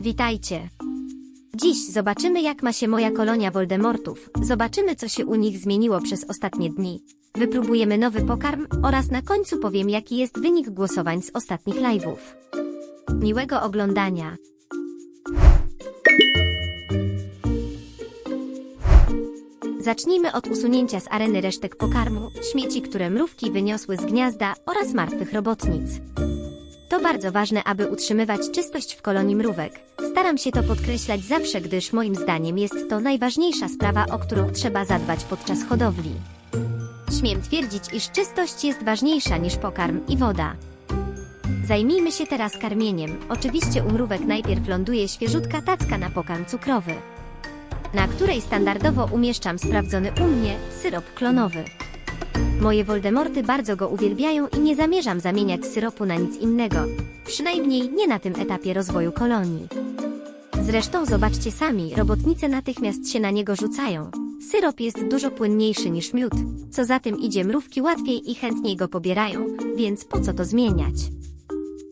Witajcie. Dziś zobaczymy jak ma się moja kolonia Voldemortów, zobaczymy co się u nich zmieniło przez ostatnie dni. Wypróbujemy nowy pokarm oraz na końcu powiem jaki jest wynik głosowań z ostatnich live'ów. Miłego oglądania. Zacznijmy od usunięcia z areny resztek pokarmu, śmieci, które mrówki wyniosły z gniazda oraz martwych robotnic. To bardzo ważne, aby utrzymywać czystość w kolonii mrówek. Staram się to podkreślać zawsze, gdyż moim zdaniem jest to najważniejsza sprawa, o którą trzeba zadbać podczas hodowli. Śmiem twierdzić, iż czystość jest ważniejsza niż pokarm i woda. Zajmijmy się teraz karmieniem. Oczywiście u mrówek najpierw ląduje świeżutka tacka na pokarm cukrowy, na której standardowo umieszczam sprawdzony u mnie syrop klonowy. Moje Voldemorty bardzo go uwielbiają i nie zamierzam zamieniać syropu na nic innego. Przynajmniej nie na tym etapie rozwoju kolonii. Zresztą zobaczcie sami, robotnice natychmiast się na niego rzucają. Syrop jest dużo płynniejszy niż miód. Co za tym idzie, mrówki łatwiej i chętniej go pobierają, więc po co to zmieniać?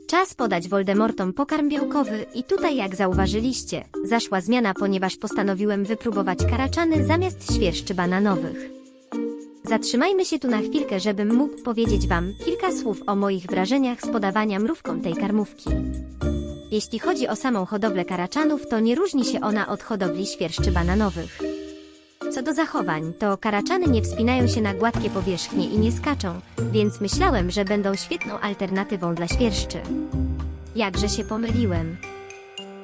Czas podać Voldemortom pokarm białkowy i tutaj jak zauważyliście, zaszła zmiana, ponieważ postanowiłem wypróbować karaczany zamiast świerszczy bananowych. Zatrzymajmy się tu na chwilkę, żebym mógł powiedzieć Wam kilka słów o moich wrażeniach z podawania mrówkom tej karmówki. Jeśli chodzi o samą hodowlę karaczanów, to nie różni się ona od hodowli świerszczy bananowych. Co do zachowań, to karaczany nie wspinają się na gładkie powierzchnie i nie skaczą, więc myślałem, że będą świetną alternatywą dla świerszczy. Jakże się pomyliłem.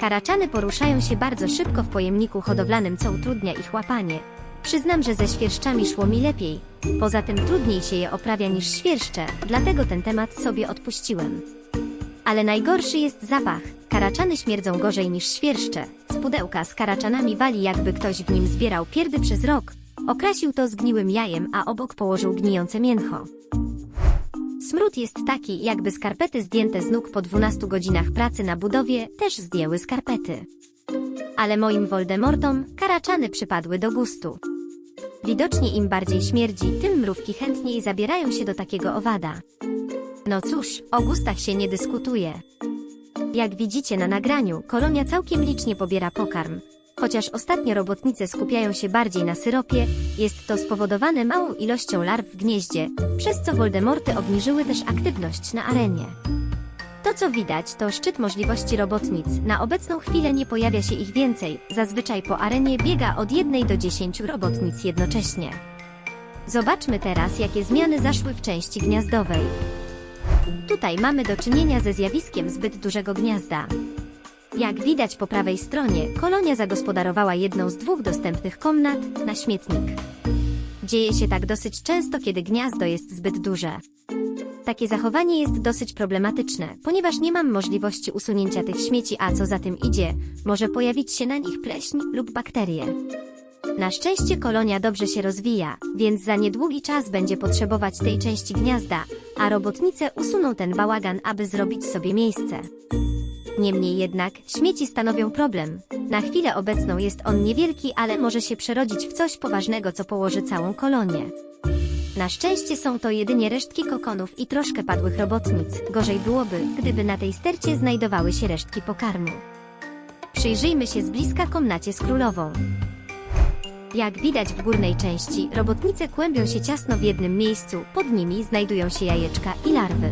Karaczany poruszają się bardzo szybko w pojemniku hodowlanym, co utrudnia ich łapanie. Przyznam, że ze świerszczami szło mi lepiej. Poza tym trudniej się je oprawia niż świerszcze, dlatego ten temat sobie odpuściłem. Ale najgorszy jest zapach. Karaczany śmierdzą gorzej niż świerszcze. Z pudełka z karaczanami wali jakby ktoś w nim zbierał pierdy przez rok. Okrasił to zgniłym jajem, a obok położył gnijące mięcho. Smród jest taki, jakby skarpety zdjęte z nóg po 12 godzinach pracy na budowie też zdjęły skarpety. Ale moim Voldemortom karaczany przypadły do gustu. Widocznie im bardziej śmierdzi, tym mrówki chętniej zabierają się do takiego owada. No cóż, o gustach się nie dyskutuje. Jak widzicie na nagraniu, kolonia całkiem licznie pobiera pokarm. Chociaż ostatnio robotnice skupiają się bardziej na syropie, jest to spowodowane małą ilością larw w gnieździe, przez co Voldemorty obniżyły też aktywność na arenie. To co widać to szczyt możliwości robotnic. Na obecną chwilę nie pojawia się ich więcej. Zazwyczaj po arenie biega od 1 do 10 robotnic jednocześnie. Zobaczmy teraz jakie zmiany zaszły w części gniazdowej. Tutaj mamy do czynienia ze zjawiskiem zbyt dużego gniazda. Jak widać po prawej stronie, kolonia zagospodarowała jedną z dwóch dostępnych komnat na śmietnik. Dzieje się tak dosyć często, kiedy gniazdo jest zbyt duże. Takie zachowanie jest dosyć problematyczne, ponieważ nie mam możliwości usunięcia tych śmieci, a co za tym idzie, może pojawić się na nich pleśń lub bakterie. Na szczęście kolonia dobrze się rozwija, więc za niedługi czas będzie potrzebować tej części gniazda, a robotnice usuną ten bałagan, aby zrobić sobie miejsce. Niemniej jednak, śmieci stanowią problem. Na chwilę obecną jest on niewielki, ale może się przerodzić w coś poważnego, co położy całą kolonię. Na szczęście są to jedynie resztki kokonów i troszkę padłych robotnic. Gorzej byłoby, gdyby na tej stercie znajdowały się resztki pokarmu. Przyjrzyjmy się z bliska komnacie z królową. Jak widać w górnej części, robotnice kłębią się ciasno w jednym miejscu, pod nimi znajdują się jajeczka i larwy.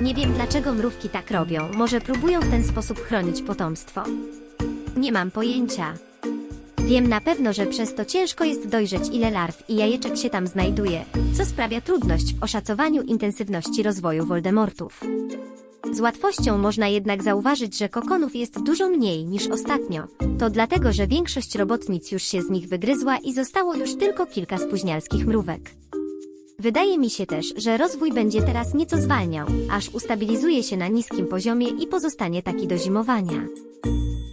Nie wiem dlaczego mrówki tak robią, może próbują w ten sposób chronić potomstwo. Nie mam pojęcia. Wiem na pewno, że przez to ciężko jest dojrzeć ile larw i jajeczek się tam znajduje, co sprawia trudność w oszacowaniu intensywności rozwoju Voldemortów. Z łatwością można jednak zauważyć, że kokonów jest dużo mniej niż ostatnio. To dlatego, że większość robotnic już się z nich wygryzła i zostało już tylko kilka spóźnialskich mrówek. Wydaje mi się też, że rozwój będzie teraz nieco zwalniał, aż ustabilizuje się na niskim poziomie i pozostanie taki do zimowania.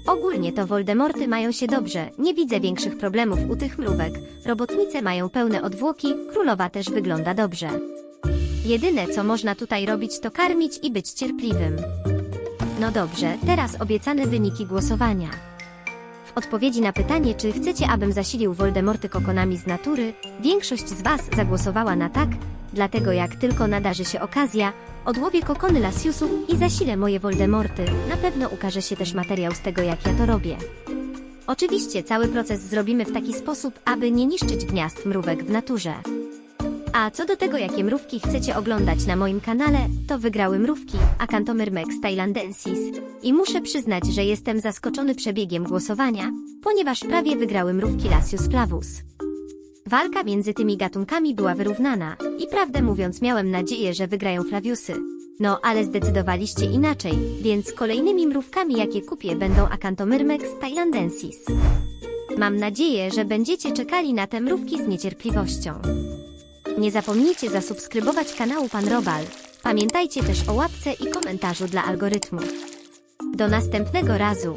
Ogólnie to Voldemorty mają się dobrze, nie widzę większych problemów u tych mrówek. Robotnice mają pełne odwłoki, królowa też wygląda dobrze. Jedyne co można tutaj robić to karmić i być cierpliwym. No dobrze, teraz obiecane wyniki głosowania. W odpowiedzi na pytanie, czy chcecie, abym zasilił Voldemorty kokonami z natury, większość z Was zagłosowała na tak, dlatego jak tylko nadarzy się okazja, Odłowię kokony Lasiusów i zasilę moje Voldemorty. Na pewno ukaże się też materiał z tego, jak ja to robię. Oczywiście cały proces zrobimy w taki sposób, aby nie niszczyć gniazd mrówek w naturze. A co do tego, jakie mrówki chcecie oglądać na moim kanale, to wygrały mrówki Acantomyrmex thailandensis. I muszę przyznać, że jestem zaskoczony przebiegiem głosowania, ponieważ prawie wygrały mrówki Lasius flavus. Walka między tymi gatunkami była wyrównana i prawdę mówiąc miałem nadzieję, że wygrają flawiusy. No, ale zdecydowaliście inaczej, więc kolejnymi mrówkami, jakie kupię, będą Acantomyrmex thailandensis. Mam nadzieję, że będziecie czekali na te mrówki z niecierpliwością. Nie zapomnijcie zasubskrybować kanału Pan Robal. Pamiętajcie też o łapce i komentarzu dla algorytmu. Do następnego razu.